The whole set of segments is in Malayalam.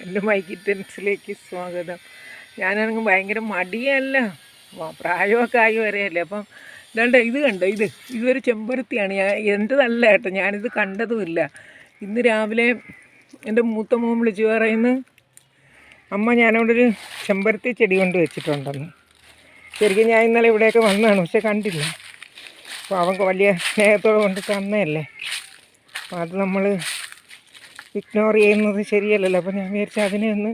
എന്റെ മൈക്കിറ്റൻസിലേക്ക് സ്വാഗതം. ഞാനാണെങ്കിൽ ഭയങ്കര മടിയല്ല. പ്രായമൊക്കെ ആയി വരെയല്ലേ. അപ്പം ഇതാണ്ട് ഇത് കണ്ടോ ഇത്. ഇതൊരു ചെമ്പരത്തിയാണ്. ഞാൻ എന്റെതല്ല കേട്ടോ ഞാനിത് കണ്ടതുമില്ല. ഇന്ന് രാവിലെ എന്റെ മൂത്ത മോൻ വിളിച്ചു പറയുന്നു അമ്മ ഞാനവിടെ ഒരു ചെമ്പരത്തി ചെടി കൊണ്ട് വെച്ചിട്ടുണ്ടെന്ന്. ശരിക്കും ഞാൻ ഇന്നലെ ഇവിടെയൊക്കെ വന്നതാണ് പക്ഷെ കണ്ടില്ല. അപ്പോൾ അവൻ വലിയ സ്നേഹത്തോടെ കൊണ്ട് തന്നതല്ലേ. അപ്പോൾ അത് നമ്മൾ ഇഗ്നോർ ചെയ്യുന്നത് ശരിയല്ലല്ലോ. അപ്പോൾ ഞാൻ വിചാരിച്ചു അതിനെ ഒന്ന്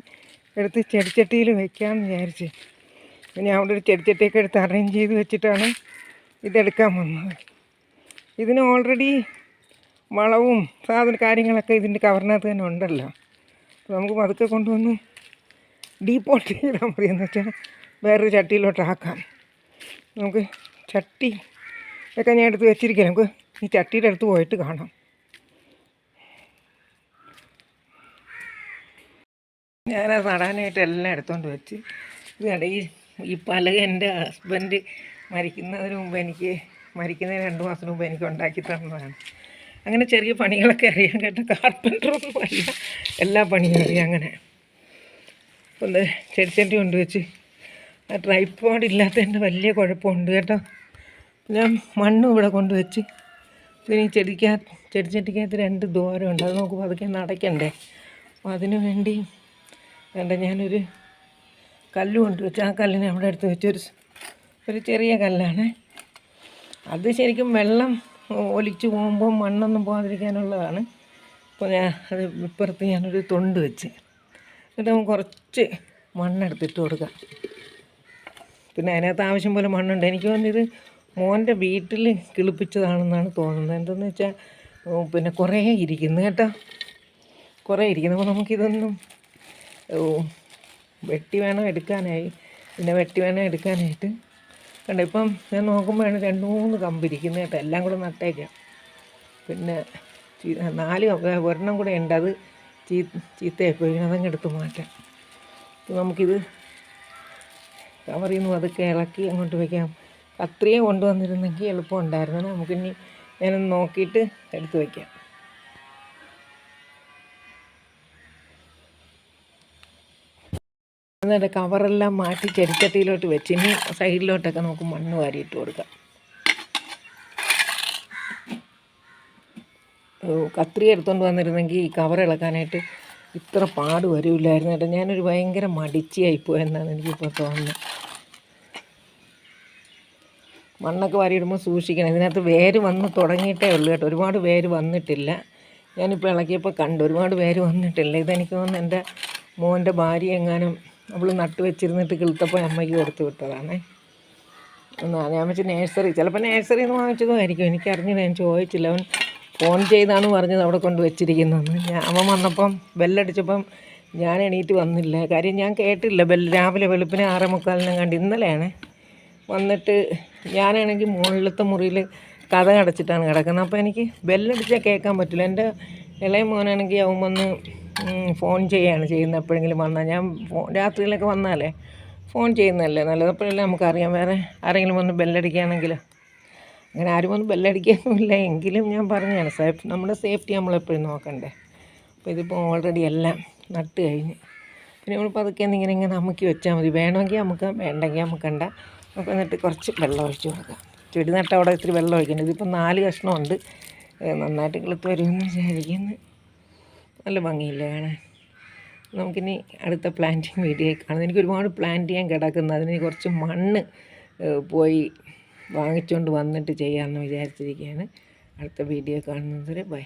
എടുത്ത് ചെടിച്ചട്ടിയിൽ വെക്കാമെന്ന് വിചാരിച്ച്. ഞാൻ അവിടെ ഒരു ചെടിച്ചട്ടിയൊക്കെ എടുത്ത് അറേഞ്ച് ചെയ്ത് വെച്ചിട്ടാണ് ഇതെടുക്കാൻ വന്നത്. ഇതിന് ഓൾറെഡി വളവും സാധന കാര്യങ്ങളൊക്കെ ഇതിന്റെ കവറിനകത്ത് തന്നെ ഉണ്ടല്ലോ. അപ്പോൾ നമുക്ക് പതുക്കെ കൊണ്ടുവന്ന് ഡീപ്പോട്ട് ചെയ്താൽ മതി. എന്ന് വെച്ചാൽ വേറൊരു ചട്ടിയിലോട്ടാക്കാം നമുക്ക് ചട്ടി ഒക്കെ ഞാൻ എടുത്ത് വെച്ചിരിക്കാം നമുക്ക് ഈ ചട്ടിയുടെ അടുത്ത് പോയിട്ട് കാണാം. ഞാനത് നടാനായിട്ട് എല്ലാം എടുത്തുകൊണ്ട് വെച്ച്. ഈ ഈ പലക എന്റെ ഹസ്ബൻഡ് മരിക്കുന്നതിന് മുമ്പ് എനിക്ക് മരിക്കുന്നതിന് രണ്ട് മാസത്തിന് മുമ്പ് എനിക്ക് ഉണ്ടാക്കി തന്നതാണ്. അങ്ങനെ ചെറിയ പണികളൊക്കെ അറിയാൻ കേട്ടോ കാർപ്പന്ററൊന്നും അല്ല എല്ലാ പണിയും അറിയാം അങ്ങനെ. ഒന്ന് ചെടിച്ചട്ടി കൊണ്ടുവച്ച് ആ ട്രൈപ്പോഡ് ഇല്ലാത്തതിന്റെ വലിയ കുഴപ്പമുണ്ട് കേട്ടോ. ഞാൻ മണ്ണും ഇവിടെ കൊണ്ടുവച്ച് പിന്നെ ഈ ചെടിക്കകത്ത് ചെടിച്ചട്ടിക്കകത്ത് രണ്ട് ദ്വാരമുണ്ട് അത് നമുക്ക് പതുക്കെ നടക്കണ്ടേ. അപ്പോൾ അതിനു വേണ്ടി വേണ്ട ഞാനൊരു കല്ല് കൊണ്ടുവച്ച്. ആ കല്ലിനെ അവിടെ എടുത്ത് വെച്ചൊരു ഒരു ചെറിയ കല്ലാണ്. അത് ശരിക്കും വെള്ളം ഒലിച്ച് പോകുമ്പോൾ മണ്ണൊന്നും പോകാതിരിക്കാനുള്ളതാണ്. അപ്പോൾ ഞാൻ അത് ഇപ്പുറത്ത് ഞാനൊരു തൊണ്ട് വെച്ച്. എന്നിട്ട് നമുക്ക് കുറച്ച് മണ്ണെടുത്തിട്ട് കൊടുക്കാം. പിന്നെ അതിനകത്ത് ആവശ്യം പോലെ മണ്ണുണ്ട്. എനിക്ക് തോന്നിയത് മോന്റെ വീട്ടിൽ കിളിപ്പിച്ചതാണെന്നാണ് തോന്നുന്നത്. എന്തെന്ന് വെച്ചാൽ പിന്നെ കുറേ ഇരിക്കുന്നു കേട്ടോ. കുറേ ഇരിക്കുന്നു. അപ്പോൾ നമുക്കിതൊന്നും വെട്ടി വേണം എടുക്കാനായി. പിന്നെ വെട്ടി വേണം എടുക്കാനായിട്ട്. കണ്ട ഇപ്പം ഞാൻ നോക്കുമ്പോഴാണ് രണ്ട് മൂന്ന് കമ്പ് ഇരിക്കുന്നത് കേട്ടോ. എല്ലാം കൂടെ നട്ടേക്കാം. പിന്നെ നാല് ഒരെണ്ണം കൂടെ ഉണ്ട്. അത് ചീ ചീത്തയായിപ്പോയി. അതങ്ങ് എടുത്ത് മാറ്റാം. അപ്പോൾ നമുക്കിത് കവറിൽ നിന്ന് അതൊക്കെ ഇളക്കി അങ്ങോട്ട് വയ്ക്കാം. കത്രിയെ കൊണ്ടുവന്നിരുന്നെങ്കിൽ എളുപ്പം ഉണ്ടായിരുന്നു നമുക്കിനി ഞാനൊന്ന് നോക്കിയിട്ട് എടുത്ത് വയ്ക്കാം. എന്നിട്ട് കവറെല്ലാം മാറ്റി ചെടിച്ചട്ടിയിലോട്ട് വെച്ച്. ഇനി സൈഡിലോട്ടൊക്കെ നമുക്ക് മണ്ണ് വാരിയിട്ട് കൊടുക്കാം. കത്രി എടുത്തുകൊണ്ട് വന്നിരുന്നെങ്കിൽ ഈ കവർ ഇളക്കാനായിട്ട് ഇത്ര പാട് വരില്ലായിരുന്നു കേട്ടോ. ഞാനൊരു ഭയങ്കര മടിച്ചിയായിപ്പോയെന്നാണ് എനിക്കിപ്പോൾ തോന്നുന്നത്. മണ്ണൊക്കെ വാരിയിടുമ്പോൾ സൂക്ഷിക്കണം. ഇതിനകത്ത് വേര് വന്ന് തുടങ്ങിയിട്ടേ ഉള്ളൂ കേട്ടോ. ഒരുപാട് വേര് വന്നിട്ടില്ല. ഞാനിപ്പോൾ ഇളക്കിയപ്പോൾ കണ്ടു ഒരുപാട് പേര് വന്നിട്ടില്ല. ഇതെനിക്ക് തോന്നുന്നു എന്റെ മോന്റെ ഭാര്യ എങ്ങാനും അവൾ നട്ട് വെച്ചിരുന്നിട്ട് കിളുത്തപ്പോൾ അമ്മയ്ക്ക് കൊടുത്തു വിട്ടതാണേ. ഞാൻ വെച്ച് നേഴ്സറി ചിലപ്പോൾ നേഴ്സറി നിന്ന് വാങ്ങിച്ചതുമായിരിക്കും എനിക്കറിഞ്ഞില്ല ഞാൻ ചോദിച്ചില്ല. അവൻ ഫോൺ ചെയ്താണ് പറഞ്ഞത് അവിടെ കൊണ്ട് വെച്ചിരിക്കുന്നതെന്ന് ഞാൻ അമ്മ വന്നപ്പം ബെല്ലടിച്ചപ്പം ഞാൻ എണീറ്റ് വന്നില്ല. കാര്യം ഞാൻ കേട്ടില്ല. ബെല്ല് രാവിലെ വെളുപ്പിന് ആറേ മുക്കാലിനും കണ്ട് ഇന്നലെയാണ്. വന്നിട്ട് ഞാനാണെങ്കിൽ മുകളിലത്തെ മുറിയിൽ കഥ അടച്ചിട്ടാണ് കിടക്കുന്നത്. അപ്പോൾ എനിക്ക് ബെല്ലടിച്ചാൽ കേൾക്കാൻ പറ്റില്ല. എന്റെ ഇളയ മോനാണെങ്കിൽ അവൻ വന്ന് ഫോൺ ചെയ്യാണ്. ചെയ്യുന്നത് എപ്പോഴെങ്കിലും വന്നാൽ. ഞാൻ രാത്രിയിലൊക്കെ വന്നാലേ ഫോൺ ചെയ്യുന്നതല്ലേ നല്ലത്. അപ്പോഴല്ലേ നമുക്കറിയാം വേറെ ആരെങ്കിലും വന്ന് ബെല്ലടിക്കുകയാണെങ്കിൽ. അങ്ങനെ ആരും വന്ന് ബെല്ലടിക്കാനൊന്നുമില്ല എങ്കിലും ഞാൻ പറഞ്ഞതാണ് സേഫ് നമ്മുടെ സേഫ്റ്റി നമ്മളെപ്പോഴും നോക്കണ്ടേ. അപ്പോൾ ഇതിപ്പോൾ ഓൾറെഡി എല്ലാം നട്ട് കഴിഞ്ഞ്. പിന്നെ നമ്മൾ പതുക്കെ എന്തെങ്കിലും ഇങ്ങനെ നമുക്ക് വെച്ചാൽ മതി. വേണമെങ്കിൽ നമുക്ക് വേണ്ടെങ്കിൽ നമുക്കണ്ട നമുക്ക് എന്നിട്ട് കുറച്ച് വെള്ളം ഒഴിച്ച് കൊടുക്കാം. ചെടി നട്ട അവിടെ ഇത്തിരി വെള്ളം ഒഴിക്കണം ഇതിപ്പോൾ നാല് കഷ്ണമുണ്ട്. നന്നായിട്ട് കിളുത്ത് വരുമെന്ന് വിചാരിക്കുന്നു. നല്ല ഭംഗിയില്ലേ കാണാൻ. നമുക്കിനി അടുത്ത പ്ലാന്റിങ് വീഡിയോ കാണാം. എനിക്ക് ഒരുപാട് പ്ലാന്റ് ചെയ്യാൻ കിടക്കുന്നത് അതിന് കുറച്ച് മണ്ണ് പോയി വാങ്ങിച്ചുകൊണ്ട് വന്നിട്ട് ചെയ്യാമെന്ന് വിചാരിച്ചിരിക്കുകയാണ്. അടുത്ത വീഡിയോ കാണുന്നത് വരെ ബൈ